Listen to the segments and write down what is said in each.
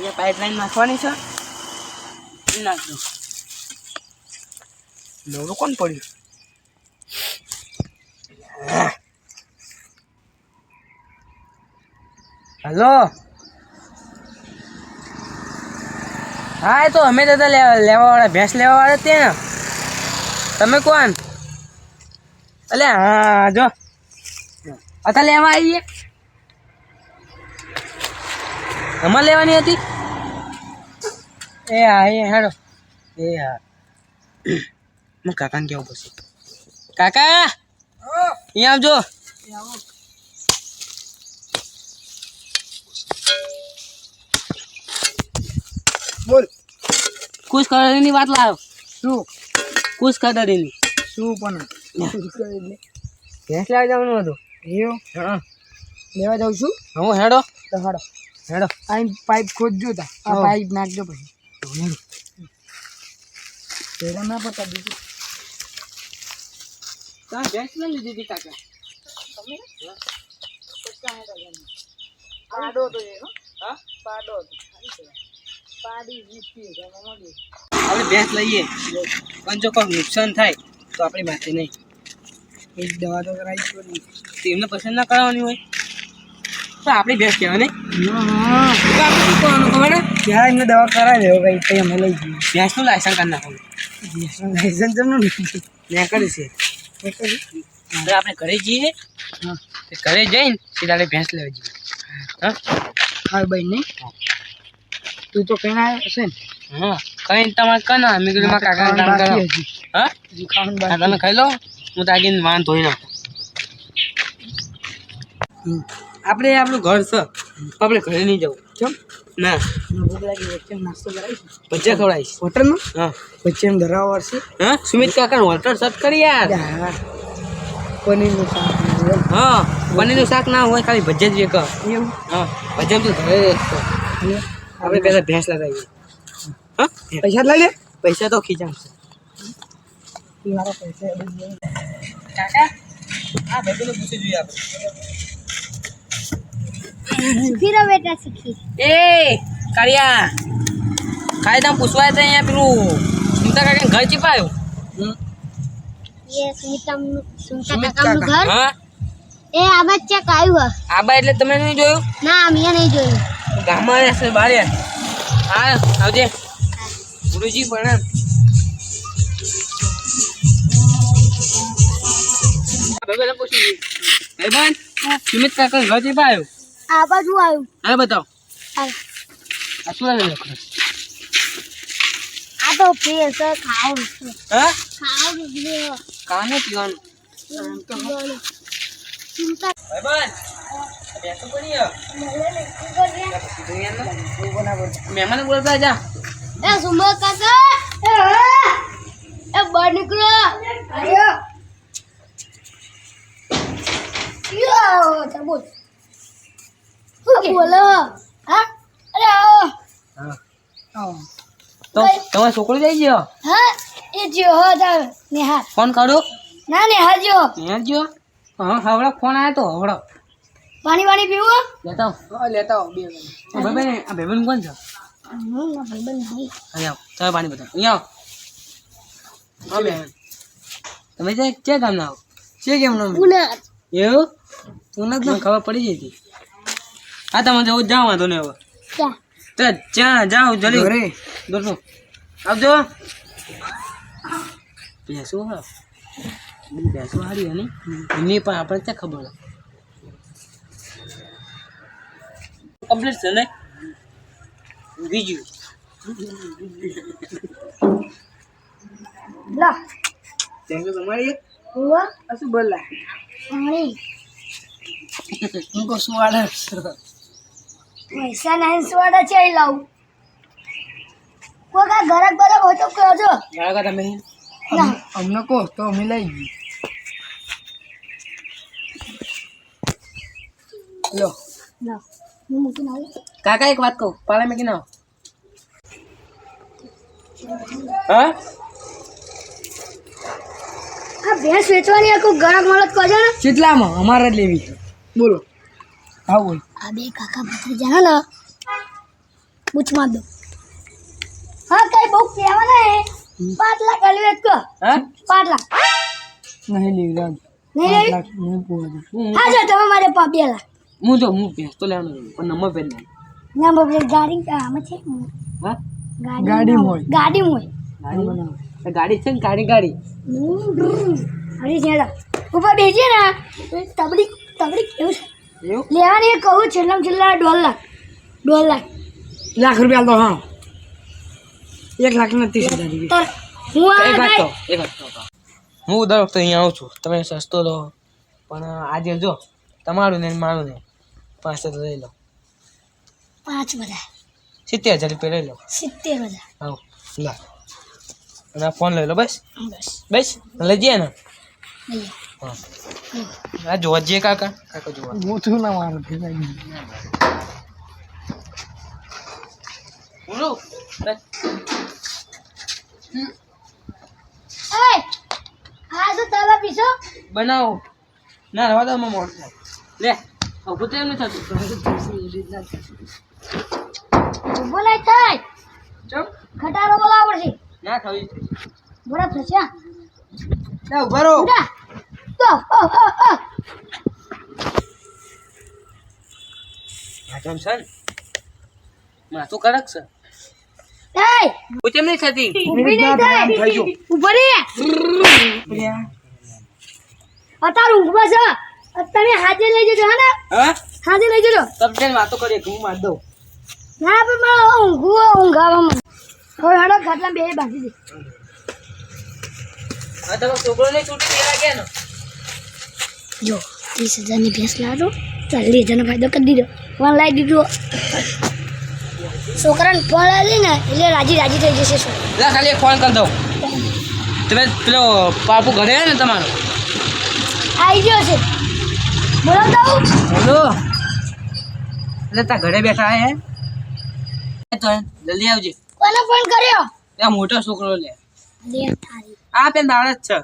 અહીંયા પાઇપલાઇન નાખવાની છે. ઈ નાખજો. નવરું કોણ પડ્યું? હલો? હા, એ તો અમે દાદા લેવા લેવાવાળા, ભેંસ લેવાવાળા ત્યાં. તમે કોણ? અલે, હા, જો. અત્યારે લેવા આવીએ. અમારે લેવાની હતી. એ હા એ હેડો. એ હા હું કાકાને કેવું પછી કાકા! અહીંયા આવજો. બોલ. ખુશ કદરીની વાત લાવ. શું? ખુશ કદરીની શું પણ? ભેંસ લેવા જવાનું હતું. એવું? હા. લેવા જાઉં છું? હું હેડો. તો હેડો. હેડો. આઈ પાઇપ ખોદજો તા. આ પાઇપ નાખજો પછી. પેલા ના પતા બીજું તમે ભેંસ લઈ લીધી હતી કાકા? પાડો તો એ હા? પાડો તો. પાડી હજાર આપણે ભેંસ લઈએ. પણ જો કોઈ નુકસાન થાય તો આપણી માથે નહીં. એક દવા તો કરાવી તેમને પસંદ ના કરાવવાની હોય. તો આપણી ભેંસ કહેવાય નહીં? ત્યાં એમને દવા કરાવી લેવો કઈ પછી અમે લઈ જઈએ. ભેંસનું લાયસન્સ કરી નાખવાનું લાયસન્સ એમનું મેં કરી છે. હવે આપણે ઘરે જઈએ. હા. તે ઘરે જઈને સીધા ભેંસ લેવા જઈએ. હા? હા ભાઈ નહીં? તું તો કઈ ના હશે ને? હા. કઈ તમારે કના મેં કીધું મારા કાકાને કામ કરો. હા. તમે ખાઈ લો. હું તાગીને વાન ધોઈ નાખું. આપણે આપણું ઘર છે. આપણે ઘરે નહીં જવું. કેમ? ના. ભજીયા ખવડાવીશ. હોટલમાં? હા. વચ્ચે ધરાવ વાળશે હા? સુમિત કાકા હોટલ સર્ચ કરી યાર. હા પનીરનું શાક હા પનીરનું પનીરનું શાક ના હોય ખાલી ભજીયા જ એક. હા ભજીયા તો ઘરે આપણે પેલા ભેંસ લગાવીએ. હા? પૈસા લઈ લે. પૈસા તો ખીચાશે કાકા હા ભાઈ પૂછી જોઈએ આપણે. ફીરો બેટા શીખી એ કાળિયા ખાલી તમે પૂછવાય તો અહીંયા પેલું સુમતા કાકા ઘર ચીપાયું આબા એટલે તમે નહીં જોયું ના મેં નહીં જોયું ગામમાં રહેશે બારે હા આવજે ગુરુજી પ્રણામ ભાઈબંધ સુમિત કાકા ઘર ચીપાયું આ બાજુ આવ્યું. હા બતાવો. આ શું લખો આ તો ફેર છે ખાવું છે. હા? ખાવું છે. કાને પીવાનું. ચિંતા. ભાઈબંધ બેસો પડી એ મહેમાન બોલતા જા. સુમર કાકા એ. એ બહાર નીકળો. આયો. યો બોલ. બોલો. હા. અરે આવો. હા આવો. તો તમારે છોકરો જઈ ગયો હા એ જો હો જાવ નેહા ફોન કાઢો ના નેહા જો ત્યાં જો હા હવડા ફોન આવ્યો તો હવડા. પાણી પાણી પીવું? લેતા આવો. હા, લેતા આવો બે ભાઈ આ ભાઈબંધ કોણ છે? હું ના ભાઈબંધ નહીં અહીંયા આવો. પાણી બતાવો અહીંયા આવો. હા બેન તમે જે ક્યાં ગામના આવો? છે કેમ નામ એવું? પૂનત મને ખબર પડી જઈ હતી હા તમે જવું જાઓ વાંધો નહીં હવે. ચા તો જ્યાં જાઓ જલ્દી. ઘરે. દોસ્તો આવજો. બેસો હા. બેસો ભેંસો હારી હે નહીં એમની પણ આપણે ત્યાં ખબર કમ્પ્લીટ છે ને? બીજું. લા. તમારી? આ શું બોલા? હું કહું શું વાળા પૈસા નહીં સોડા છે લાવું. કોઈ કા ગરક બરક હોય તો કહેજો બરાબર તમે? અમને કહો તો અમે લઈ જઈએ. લો. હું કાકા એક વાત કહું. પાલા મેં કીધું હા? આ ભેંસ વેચવાની આખું ગરક મળત કહેજો ને. કેટલામાં અમારે જ લેવી બોલો. હા બોલ આ બે કાકા ભત્રીજા ને પૂછ માર દો. હા કઈ બહુ કહેવાના હે. પાંચ લાખ આલી કો. હા? પાંચ લાખ નહીં લેવી? રાજ નહીં લાખ નહીં પૂરા હા જો તમે મારે પા બે લાખ હું જો હું ભેંસ તો લેવાનો પણ નંબર પેન નહીં. ના બબલે ગાડી આમાં છે. હા? ગાડી હોય. ગાડી હોય. ગાડી છે ને ગાડી ગાડી. અરે જેડા ઉપર બેસીએ ને. તબડી તબડી કેવું છે? લેવાની એ કહું છેલ્લામાં છેલ્લા દોઢ લાખ. દોઢ લાખ. લાખ રૂપિયા તો હા. એક લાખ ને ત્રીસ હજાર હું એક વાત ગાય- એક વાત કહું. હું. દર વખતે અહીંયા આવું છું. તમે સસ્તો લો. પણ આજે જો તમારું ને મારું ને. પાંચસો તો લઈ લો. પાંચ બધા. સિત્તેર હજાર રૂપિયા લઈ લો. સિત્તેર હજાર. આવો લા. અને ફોન લઈ લો બસ. બસ. બસ. લઈ જઈએ ને. હા આ જોવા જઈએ કાકા. કાકા જોવા. મોથું ના મારું ભેગા બોલો આ તો તલા પીશો. બનાવો. ના રવા દો મોડ થાય લે ઉભું તો એમ નથી થતું. ઊભો નહીં થાય. ચમ? ખટારો બોલાવ પડશે. ના થવી બરાબર થશે ના ઊભા રહો. તો હા ચમ છે ને માથું કડક છે. એય! હું કેમ નહીં થતી ઊભી નહીં થાય. ઊભો રે અત્યારે ઊંઘમાં છે તમે હાજે લઈ જજો હા ને? હા? હાજે લઈ જજો. તબ વાતો કરી હું માર દઉં. ના પણ મારે ઊંઘવું હવે હડો ખાટલા બે બાંધી દે. હા તમે છોકરોને છૂટી દેવા ગયા ને? જો ત્રીસ હજારની ભેંસ લાવો ચાલીસ હજારનો ફાયદો કરી દીધો. ફોન લાવી દીધો છોકરાને ફોન આવી ને એટલે રાજી રાજી થઈ જશે છોકરો. ખાલી ફોન કરી દઉં. તમે પેલો પાપુ ઘરે ને તમારો? આવી ગયો છે. બોલો હું બોલો. એટલે તા ઘરે બેઠા હે? તો જલ્દી આવજે. કોને ફોન કર્યો? ત્યાં મોટો છોકરો લે. લે આ પેન દાળ જ છે.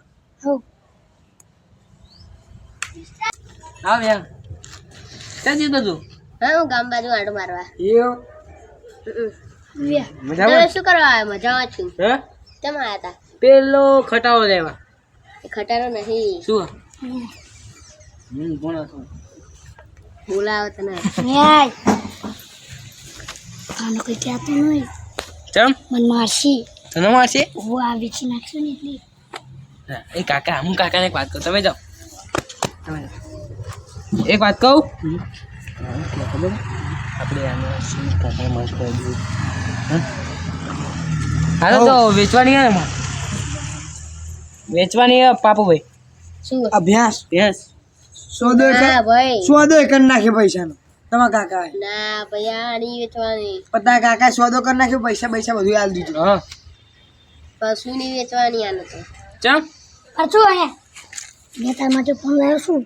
હો. હા બેન. ક્યાં જતો તું? હા હું ગામ બાજુ આડો મારવા. એવો? મજામાં? શું કરવા આવ્યા? મજામાં છું. હે? કેમ આવ્યા હતા પેલો ખટાવો લેવા. એ ખટારો નહીં. શું? હમ. કોણ હતું? બોલાવો તને ન્યાય. આનો કોઈ કહેતો નહીં. ચમ? મન મારશી. તને મારશે? હું આ વેચી નાખશું ને એટલે. એ કાકા હું કાકાને એક વાત કહું તમે જાઓ તમે જાઓ. એક વાત કહું? ખબર આપણે આને શું કાકા માસ કરી હા? હાલો તો વેચવાની હે વેચવાની હે પાપુભાઈ? શું? અભ્યાસ? અભ્યાસ સોદો ના ભાઈ. સોદો કરી નાખે પૈસાનો. તમારા કાકા ના ભાઈ આ નહીં વેચવાની. પતા કાકા સોદો કરી નાખ્યો પૈસા પૈસા બધું આલ દીધું. હા. કશું નહીં વેચવાની આને તો. ચમ? અરછું અહીંયા મેં તાર માટે ફોન લાવ્યો છું.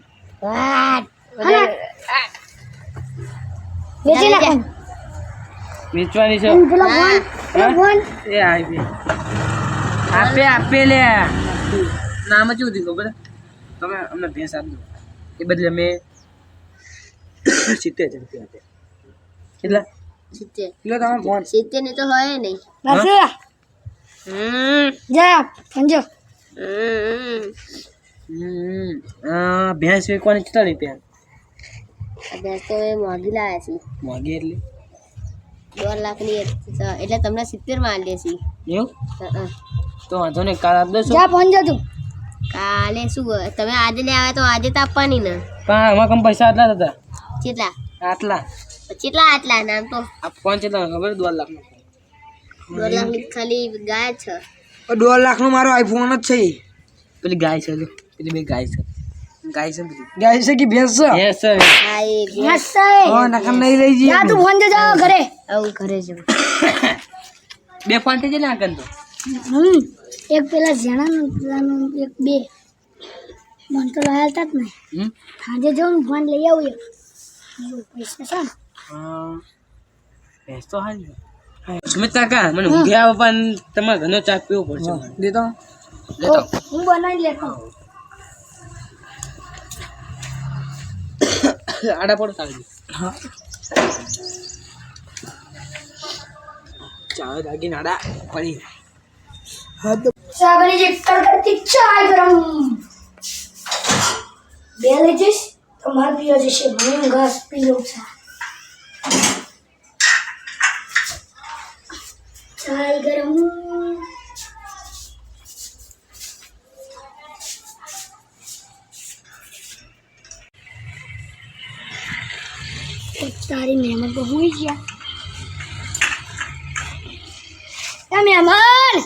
વેચી નાખો. વેચવાની છે. પેલો ફોન પેલો ફોન એ આવી. આપે આપે લે. નામ જ ઉધી ખબર? તમે અમને ભેંસ આપજો. એ બદલે અમે સિત્તેર હજાર રૂપિયા આપ્યા કેટલા? સિત્તેર. તમારો ફોન. સિત્તેર ને તો હોય નહીં. બસ હમ. જા સમજો હમ. ભેંસ વેચવાની કેટલા રૂપિયા? અભ્યાસ તો એ મોંઘી લાવે છે. મોંઘી એટલે? દોઢ લાખની એટલે તમને સિત્તેરમાં છીએ એવું. તો વાંધો નહીં કાલ આપી દો જા ફોન જતું કાલે શું તમે આજે લઈ આવ્યા તો આજે તો આપવાની ને. પણ આમાં કમ પૈસા આટલા હતા કેટલા? આટલા. કેટલા આટલા? નામ તો. આ ફોન કેટલા ખબર દોઢ લાખનો દોઢ લાખની ખાલી ગાય છે. દોઢ લાખ નો મારો આઈફોન જ છે. પેલી ગાય છે પેલી બે ગાય છે. ગાય છે ને ગાય છે કે ભેંસ છે? ભેંસ છે હા મસ્ત છે. હા નકર નહીં લઈ જા તું ફોન જો જા ઘરે. આવું ઘરે જવું બે ફોન થઈ જાય ને આગળ તો. હમ. એક પેલા ઝેણાનું પેલાનું એક બે. મન તો લાયા હતા જ નહીં. હમ? આજે જાઉં ને ફોન લઈ આવું પૈસા છે ને. હા. ભેંસ તો હારી સુમિત કાકા મને ઊંઘ્યા પણ તમારે ઘણો ચા પીવો પડશે. દે દેતો હું બનાવી લેતો. આડા પડો સારી હા. ચાલો દાગી નાડા પડી હા તો સાબરી જે કડકડતી ચાય ગરમ. બે લઈ જઈશ. તો માર પીઓ જશે. મને ઘાસ પીલો છે ચાય ગરમ. તારી મહેમાન તો હોઈ ગયા. એ મહેમાન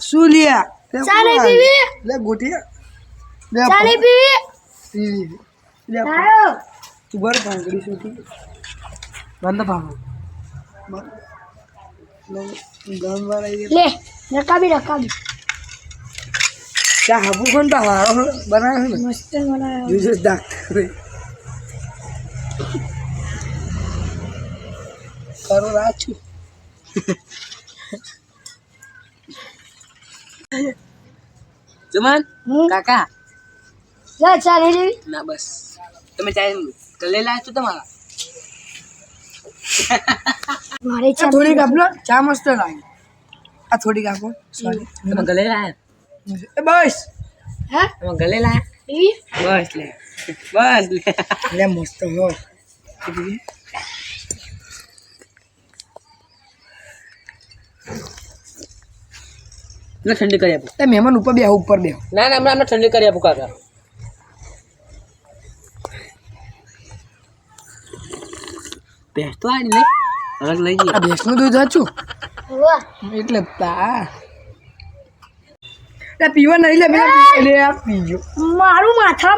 શું લ્યા લે ચા નહીં કોણ? પીવી? લે ગોટી લે ચા નહીં પીવી? પીવી લે તું બર પાંગડી તું? બંધ ભાવ ગામ વાળા લે રકાબી રકાબી. ત્યાં હાબુ કોણ તો હારો બનાવે ને? મસ્ત બનાવ્યો બીજું ડાક્ટર કરું રાચું જમાન હું કાકા જા ચા નહીં લેવી ના બસ તમે ચાય કલે લાવ્યા છો તમારા મારે આ ચા થોડીક આપલો ચા મસ્ત લાગે આ થોડીક આપો સોરી તમે ગલે લાયા એ બસ હે તમે ગલે લાયા પીવી બસ લે બસ લે લે મસ્ત હો ઠંડી કરી આપો. મહેમાન ઉપર બેહો ઉપર બેહો. ના ના હમણાં ઠંડી કરી આપો કાકા. ભેંસ તો આવી લે અલગ લઈ જઈએ. આ ભેંસનું દૂધ હતું એટલે તા લે પીવા નહીં લે મેં લે આ પીજો. મારું માથા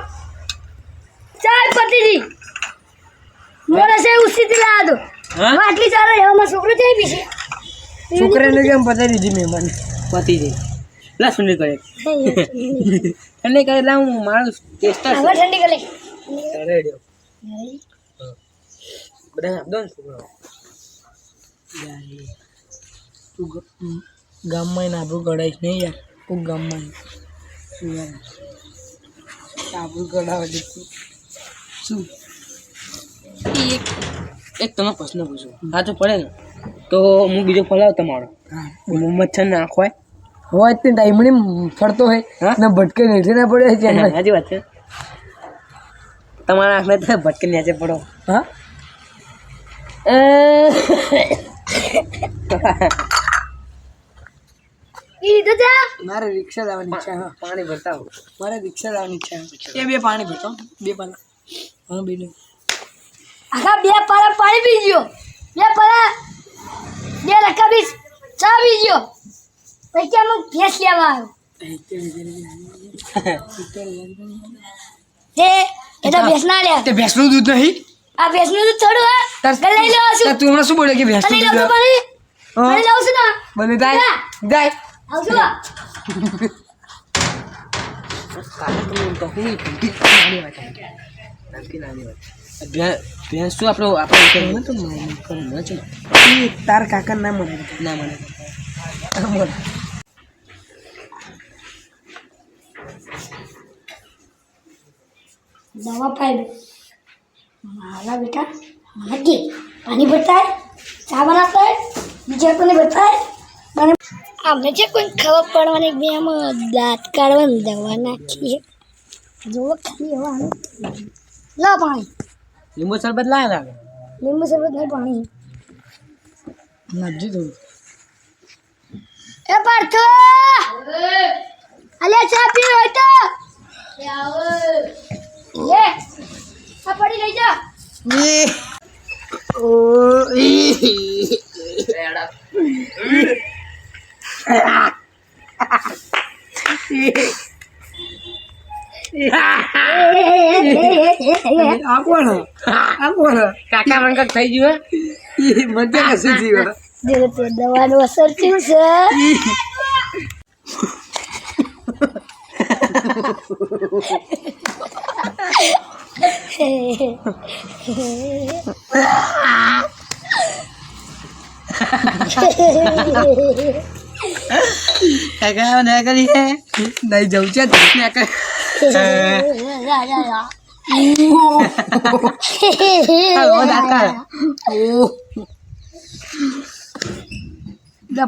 ચાલ પતિજી મોરે સે ઉસીથી લાયા દો હા આટલી ચાલે એમાં છોકરો જઈ પીશે છોકરાને કેમ પતાવી દીધી મહેમાન પતી જઈ લા સુની કરે. ઠંડી કરી લા હું મારું ટેસ્ટર હવે ઠંડી કરે. અરે ડ્યો બધા આપદો ને છોકરો તું ગામમાં આબરું કઢાઈશ નહીં યાર? તું ગામમાં. યાર? આબરું કઢાવે છે. તું. શું એક એક તમે પ્રશ્ન પૂછો હા તો પડે ને? તો હું બીજો ફલાવ તમારો. મચ્છર નાખો હોય? હોય તે ડાયમંડ ફરતો હોય. હા? ને ભટકે નીચે ના પડે છે. સાચી વાત છે. તમારા આંખને તો ભટકે નીચે પડો. હા? મારે રિક્ષા લાવવાની ઈચ્છા હા. પાણી ભરતા હો મારે રિક્ષા લાવવાની ઈચ્છા બે પાણી ભરતો બે પાલા. હા બે આખા બે પારા પાણી પી ગયો. બે પારા બે રકાબી ચા પી ગયો. પછી અમુક ભેંસ લેવા આવ્યો? હે એ તો ભેંસ ના લે. તે ભેંસનું દૂધ નહીં? આ ભેંસનું દૂધ થોડું હા તાર- લઈ લેવા છું. તું હમણાં શું બોલે કે ભેંસનું દૂધ? લોકો પાણી હા? પાણી લાવું છું ને? બને જાય. જાય. આવજો કાકા તમે એમ કહું નહીં ભેંસ શું આપણો આપણે તો કરે છે તાર કાકા ના મને ના મળે દવા દો મારા બેટા નક્કી પાણી ભરતા ચા બનાવતા બીજા કોને બતાય મને છે કોઈ ખબર પડવાની બે આમાં દાંત કાઢવાની દવા નાખીએ જુઓ ખાલી હવે લો પાણી. લીંબુ શરબત લાયા લાગે લીંબુ શરબત નહીં પાણી. નજી દઉં એ પાર્થો! અલે ચા પી હોય તો. લે આ પડી લઈ જા. કોણ કાકા મને કંઈક થઈ ગયું મજા થયું તો દવાનું અસર થયું છે. કાકા ના કરી નહીં જવું છે જા, જા, જા.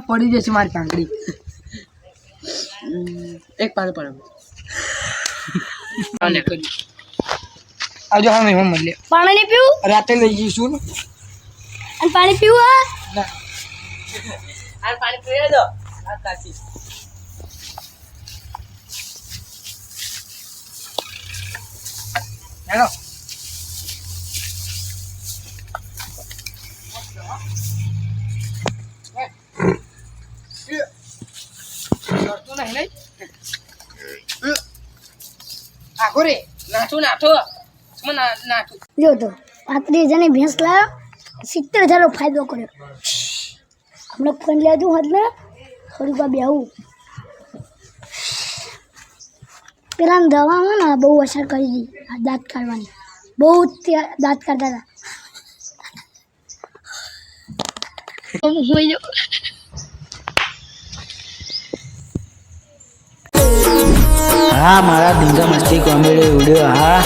પડી જશે મારી કાંકડી એક પાડો પડે આવજો હા મેં મળીએ પાણી નહીં પીવું રાતે લઈ જઈશું ને અને પાણી પીવું હા આ પાણી પીવે દો આ કાચી હેલો. જો તો. પાંત્રીસ હજારની ભેંસ લાવ્યો સિત્તેર હજારનો ફાયદો કર્યો. હમણાં ફોન લેજો એટલે થોડીક વાર બેહું. પેલા દવામાં ને બહુ અસર કરી હતી દાંત કાઢવાની બહુ દાંત કાઢતા હતા. હા, મારા ધીંગા મસ્તી કોમેડી વીડિયો હા